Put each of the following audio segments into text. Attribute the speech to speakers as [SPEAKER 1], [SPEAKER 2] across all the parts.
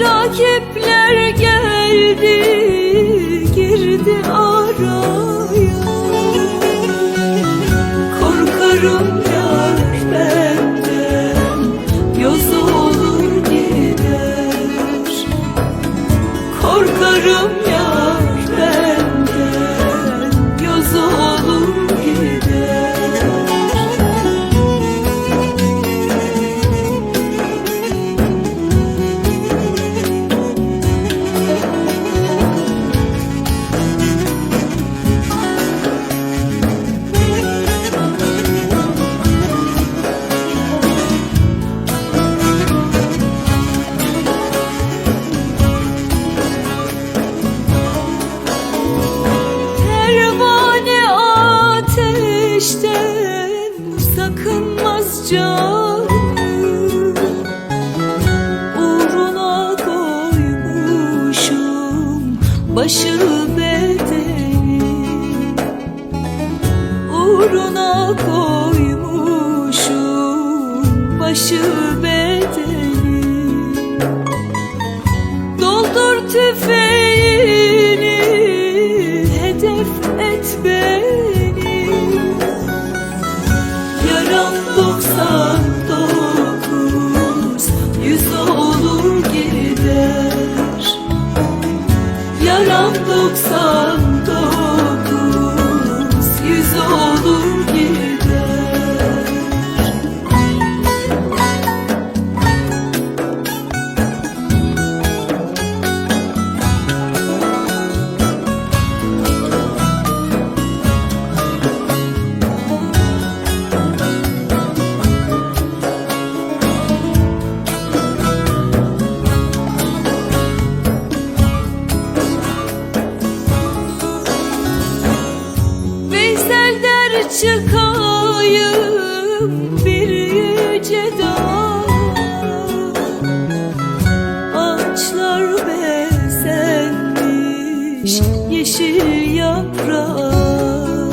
[SPEAKER 1] Rakipler geldi girdi araya. Korkarım yar benden Yoz olur gider. Korkarım sakınmaz canı Uğruna koymuşum başı bedeni Uğruna koymuşum başı bedeni Doldur tüfeğini Yaram çıkayım bir yüce dağa Ağaçlar bezenmiş yeşil yaprağı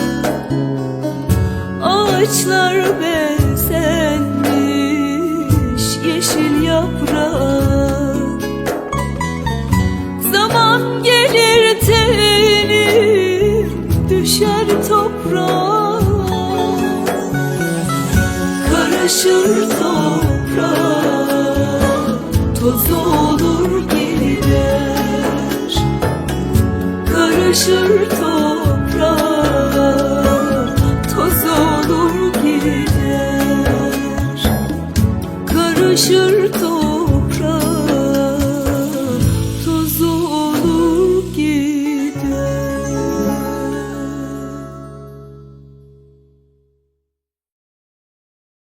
[SPEAKER 1] Ağaçlar bezenmiş yeşil yaprağı Zaman gelir telim düşer toprağa Karışır toprağa toz olur gider Karışır toprağa toz olur gider Karışır toprağa